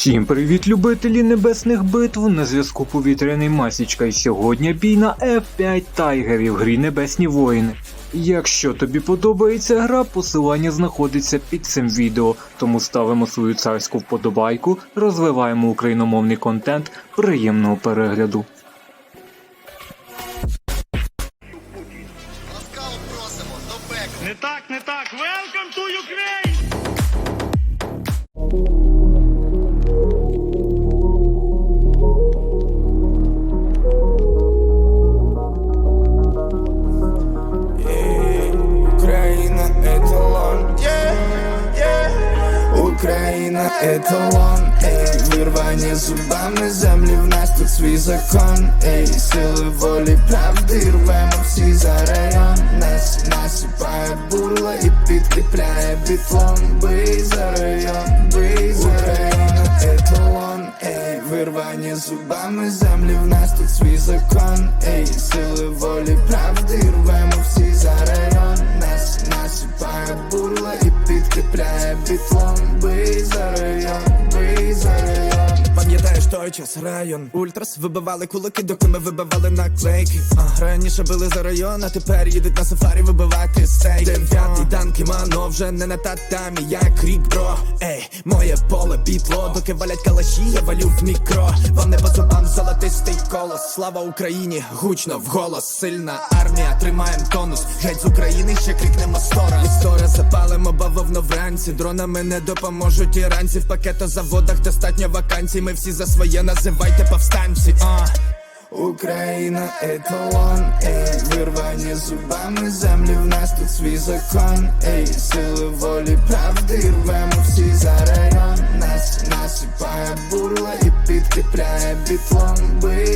Всім привіт, любителі небесних битв! На зв'язку повітряний масічка, і сьогодні бій на F5 Тайгерів грі Небесні воїни. Якщо тобі подобається гра, посилання знаходиться під цим відео, тому ставимо свою царську вподобайку, розвиваємо україномовний контент. Приємного перегляду. Не так, не так. Welcome to Ukraine! Україна еталон, ей, вирвані зубами землі, в нас тут свій закон, ей, сили волі, правди, рвемо всі за район, нас насипає бурла і підкріпляє бітлон, бий за район, бий за район, еталон, ей, вирвані зубами землі, в нас тут свій закон, ей, сили підкріпляє бітлон, бий за район, бий за район. Пам'ятаєш той час район. Ультрас вибивали кулаки, доки ми вибивали наклейки. А, Раніше били за район, а тепер їдуть на сафарі вибивати стейки. Дев'ятий танки, мано, вже не на татамі, як рік, бро. Ей, моє поле бітло, доки валять калаші, я валю в мікро. Вам не по зубам золотистий колос. Слава Україні, гучно вголос. Сильна армія, тримаєм тонус. Геть з України ще крикнемо стора! Істора запалимо бавовно вранці Дронами не допоможуть іранці. В пакетозаводах достатньо вакансій. Ми всі за своє називайте повстанці. А. Україна еталон, ей, вирвані зубами землі, в нас тут свій закон, ей, сили волі, правди, рвемо всі за підкріпляє бітлон, бий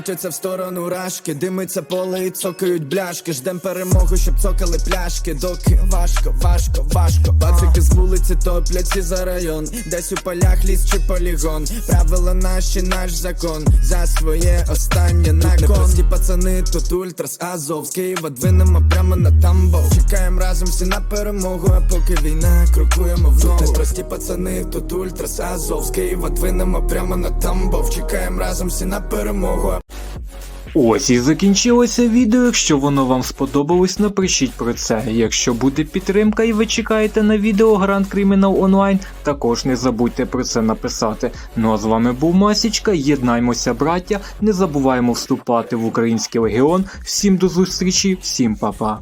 Афери в сторону рашки, димиться поле і цокають бляшки. Ждем перемогу, щоб цокали пляшки. Доки важко, важко, важко. Пацики з вулиці топляться за район. Десь у полях ліс чи полігон. Правила наші, наш закон. За своє останнє на кон. Непрості пацани, тут ультрас, Азов. З Києва двинемо прямо на Тамбов. Чекаємо разом всі на перемогу, а поки війна крокуємо в ногу. Непрості пацани, тут ультрас, Азов. З Києва двинемо прямо на Тамбов. Чекаємо разом всі на перемогу. Ось і закінчилося відео. Якщо воно вам сподобалось, напишіть про це. Якщо буде підтримка і ви чекаєте на відео Grand Criminal Online, також не забудьте про це написати. Ну а з вами був Масічка. Єднаймося, браття. Не забуваємо вступати в Український легіон. Всім до зустрічі, всім па-па.